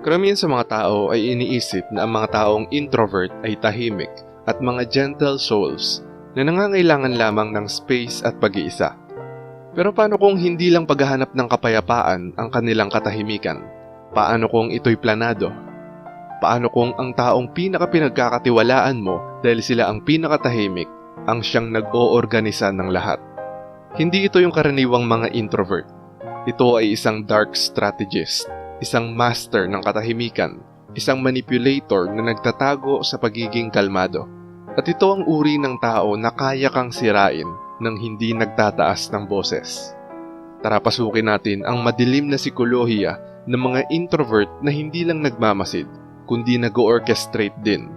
Karamihan sa mga tao ay iniisip na ang mga taong introvert ay tahimik at mga gentle souls na nangangailangan lamang ng space at pag-iisa. Pero paano kung hindi lang paghahanap ng kapayapaan ang kanilang katahimikan? Paano kung ito'y planado? Paano kung ang taong pinaka-pinagkakatiwalaan mo dahil sila ang pinakatahimik ang siyang nag-oorganisa ng lahat? Hindi ito yung karaniwang mga introvert. Ito ay isang dark strategist, isang master ng katahimikan, isang manipulator na nagtatago sa pagiging kalmado. At ito ang uri ng tao na kaya kang sirain nang hindi nagtataas ng boses. Tara pasukin natin ang madilim na sikolohiya ng mga introvert na hindi lang nagmamasid, kundi nag-orchestrate din.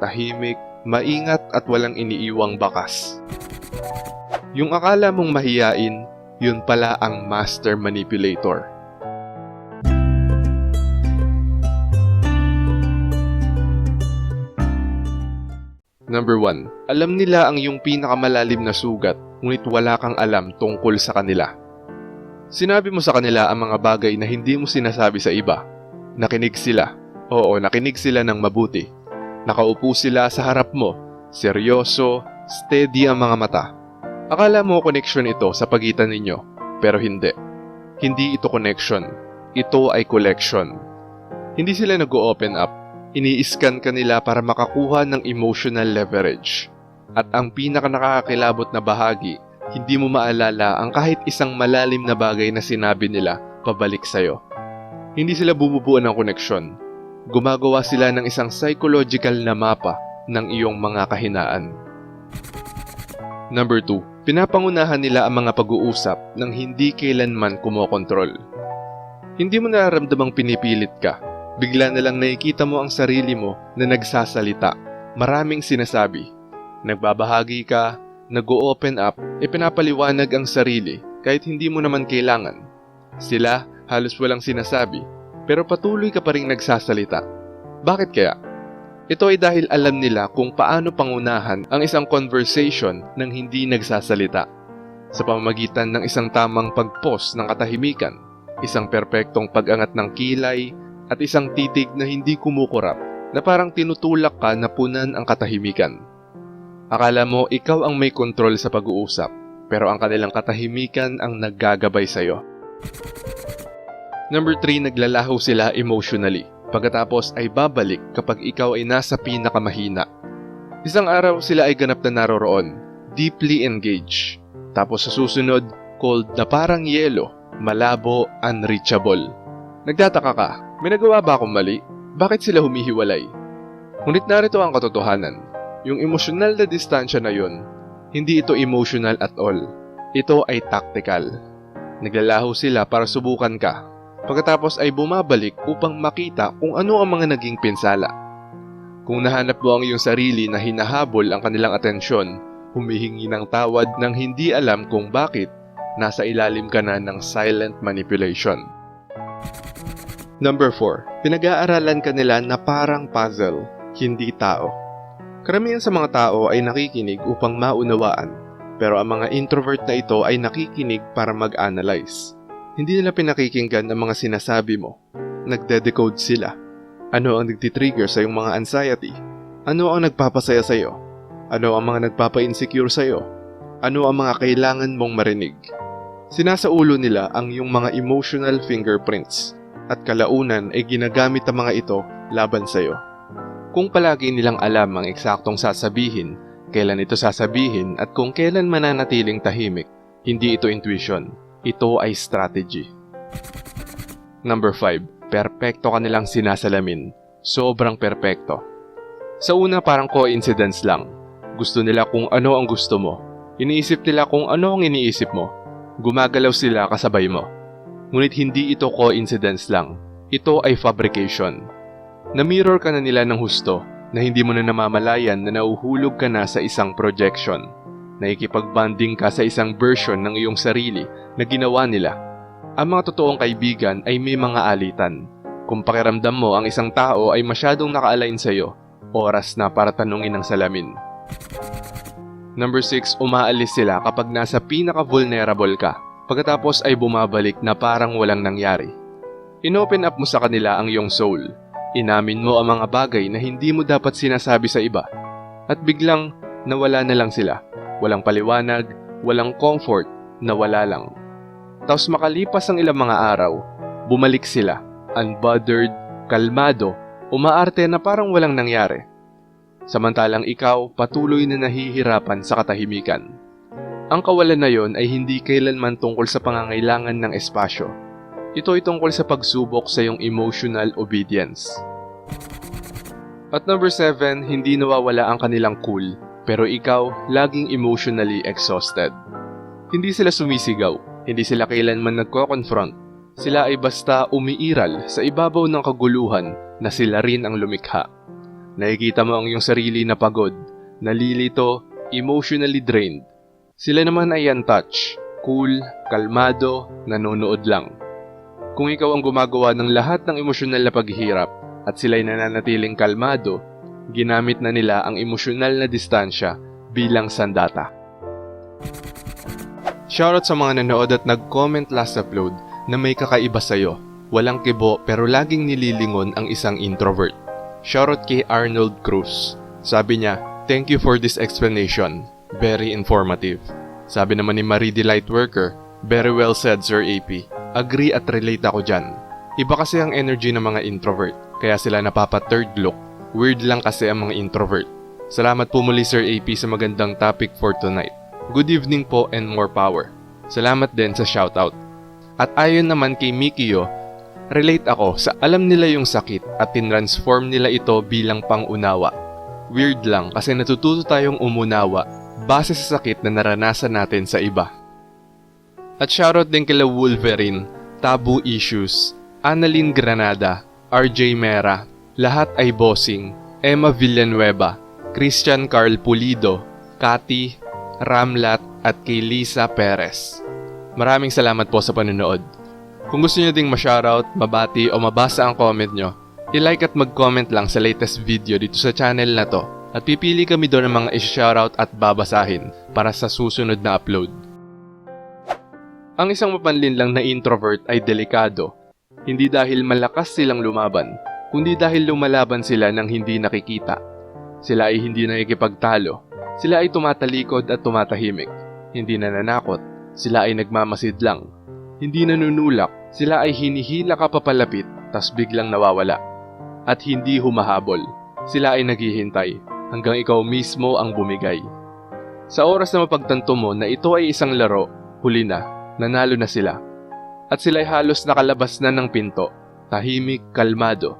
Tahimik, maingat at walang iniiwang bakas. Yung akala mong mahiyain, yun pala ang master manipulator. Number 1. Alam nila ang iyong pinakamalalim na sugat, ngunit wala kang alam tungkol sa kanila. Sinabi mo sa kanila ang mga bagay na hindi mo sinasabi sa iba. Nakinig sila. Oo, nakinig sila ng mabuti. Nakaupo sila sa harap mo. Seryoso, steady ang mga mata. Akala mo connection ito sa pagitan ninyo, pero hindi. Hindi ito connection. Ito ay collection. Hindi sila nag-open up ini-scan ka nila para makakuha ng emotional leverage. At ang pinaka nakakakilabot na bahagi, hindi mo maalala ang kahit isang malalim na bagay na sinabi nila pabalik sa'yo. Hindi sila bumubuo ng koneksyon. Gumagawa sila ng isang psychological na mapa ng iyong mga kahinaan. Number 2. Pinapangunahan nila ang mga pag-uusap nang hindi kailanman kumokontrol. Hindi mo nararamdamang pinipilit ka, bigla na lang nakikita mo ang sarili mo na nagsasalita. Maraming sinasabi. Nagbabahagi ka, nag-open up, e pinapaliwanag ang sarili kahit hindi mo naman kailangan. Sila halos walang sinasabi, pero patuloy ka pa rin nagsasalita. Bakit kaya? Ito ay dahil alam nila kung paano pangunahan ang isang conversation ng hindi nagsasalita. Sa pamamagitan ng isang tamang pag-post ng katahimikan, isang perpektong pag-angat ng kilay, at isang titig na hindi kumukurap na parang tinutulak ka na punan ang katahimikan. Akala mo ikaw ang may kontrol sa pag-uusap, pero ang kanilang katahimikan ang naggagabay sa'yo. Number 3, naglalaho sila emotionally. Pagkatapos ay babalik kapag ikaw ay nasa pinakamahina. Isang araw sila ay ganap na naroroon, deeply engaged. Tapos sa susunod, cold na parang yelo, malabo, unreachable. Nagtataka ka, may ba akong mali? Bakit sila humihiwalay? Ngunit narito ang katotohanan. Yung emosyonal na distansya na yun, hindi ito emotional at all. Ito ay tactical. Naglalaho sila para subukan ka. Pagkatapos ay bumabalik upang makita kung ano ang mga naging pinsala. Kung nahanap mo ang iyong sarili na hinahabol ang kanilang atensyon, humihingi ng tawad nang hindi alam kung bakit nasa ilalim ka na ng silent manipulation. Number 4. Pinag-aaralan ka nila na parang puzzle, hindi tao. Karamihan sa mga tao ay nakikinig upang maunawaan, pero ang mga introvert na ito ay nakikinig para mag-analyze. Hindi nila pinakikinggan ang mga sinasabi mo. Nagde-decode sila. Ano ang nagtitrigger sa iyong mga anxiety? Ano ang nagpapasaya sa iyo? Ano ang mga nagpapa-insecure sa iyo? Ano ang mga kailangan mong marinig? Sinasaulo nila ang iyong mga emotional fingerprints at kalaunan ay ginagamit ang mga ito laban sa iyo. Kung palagi nilang alam ang eksaktong sasabihin, kailan ito sasabihin at kung kailan mananatiling tahimik, hindi ito intuition, ito ay strategy. Number 5. Perpekto ka nilang sinasalamin. Sobrang perpekto. Sa una parang coincidence lang. Gusto nila kung ano ang gusto mo. Iniisip nila kung ano ang iniisip mo. Gumagalaw sila kasabay mo. Ngunit hindi ito coincidence lang. Ito ay fabrication. Na-mirror ka na nila ng husto na hindi mo na namamalayan na nauhulog ka na sa isang projection. Naikipag-bonding ka sa isang version ng iyong sarili na ginawa nila. Ang mga totoong kaibigan ay may mga alitan. Kung pakiramdam mo ang isang tao ay masyadong naka-align sa iyo, oras na para tanungin ang salamin. Number 6, umaalis sila kapag nasa pinaka-vulnerable ka, pagkatapos ay bumabalik na parang walang nangyari. Inopen up mo sa kanila ang iyong soul. Inamin mo ang mga bagay na hindi mo dapat sinasabi sa iba. At biglang nawala na lang sila. Walang paliwanag, walang comfort, nawala lang. Tapos makalipas ang ilang mga araw, bumalik sila, unbothered, kalmado, umaarte na parang walang nangyari. Samantalang ikaw patuloy na nahihirapan sa katahimikan. Ang kawalan na yon ay hindi kailanman tungkol sa pangangailangan ng espasyo. Ito ay tungkol sa pagsubok sa iyong emotional obedience. At number 7, hindi nawawala ang kanilang cool, pero ikaw laging emotionally exhausted. Hindi sila sumisigaw, hindi sila kailanman nagko-confront. Sila ay basta umiiral sa ibabaw ng kaguluhan na sila rin ang lumikha. Nakikita mo ang iyong sarili na pagod, nalilito, emotionally drained. Sila naman ay untouched, cool, kalmado, nanonood lang. Kung ikaw ang gumagawa ng lahat ng emosyonal na paghihirap at sila'y nananatiling kalmado, ginamit na nila ang emosyonal na distansya bilang sandata. Shoutout sa mga nanood at nag-comment last upload na may kakaiba sa'yo. Walang kibo pero laging nililingon ang isang introvert. Shoutout kay Arnold Cruz. Sabi niya, Thank you for this explanation. Very informative. Sabi naman ni Marie the Lightworker, Very well said Sir AP. Agree at relate ako dyan. Iba kasi ang energy ng mga introvert, kaya sila napapa third look. Weird lang kasi ang mga introvert. Salamat po muli Sir AP sa magandang topic for tonight. Good evening po and more power. Salamat din sa shoutout. At ayon naman kay Mikio, relate ako sa alam nila yung sakit at tinransform nila ito bilang pangunawa. Weird lang kasi natututo tayong umunawa base sa sakit na naranasan natin sa iba. At shoutout din kila Wolverine, Taboo Issues, Annalyn Granada, RJ Mera, lahat ay bossing, Emma Villanueva, Christian Carl Pulido, Kati, Ramlat at kay Lisa Perez. Maraming salamat po sa panonood. Kung gusto nyo ding ma-shoutout, mabati o mabasa ang comment nyo, i-like at mag-comment lang sa latest video dito sa channel na to at pipili kami doon ng mga i-shoutout at babasahin para sa susunod na upload. Ang isang mapanlin lang na introvert ay delikado, hindi dahil malakas silang lumaban, kundi dahil lumalaban sila ng hindi nakikita. Sila ay hindi nakikipagtalo, sila ay tumatalikod at tumatahimik, hindi nananakot, sila ay nagmamasid lang, hindi nanunulak, sila ay hinihila ka papalapit tas biglang nawawala. At hindi humahabol, sila ay naghihintay hanggang ikaw mismo ang bumigay. Sa oras na mapagtanto mo na ito ay isang laro, huli na, nanalo na sila. At sila'y halos nakalabas na ng pinto, tahimik, kalmado.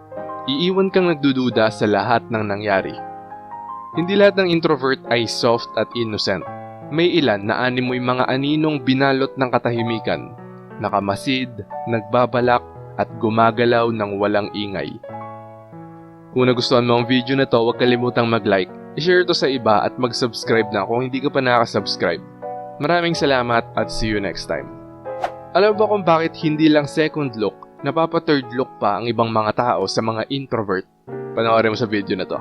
Iiwan kang nagdududa sa lahat ng nangyari. Hindi lahat ng introvert ay soft at innocent. May ilan na animoy mga aninong binalot ng katahimikan, nakamasid, nagbabalak, at gumagalaw ng walang ingay. Kung nagustuhan mo ang video na to, huwag kalimutang mag-like, i-share to sa iba at mag-subscribe na kung hindi ka pa nakasubscribe. Maraming salamat at see you next time. Alam ba kung bakit hindi lang second look, napapa third look pa ang ibang mga tao sa mga introvert? Panoorin mo sa video na to.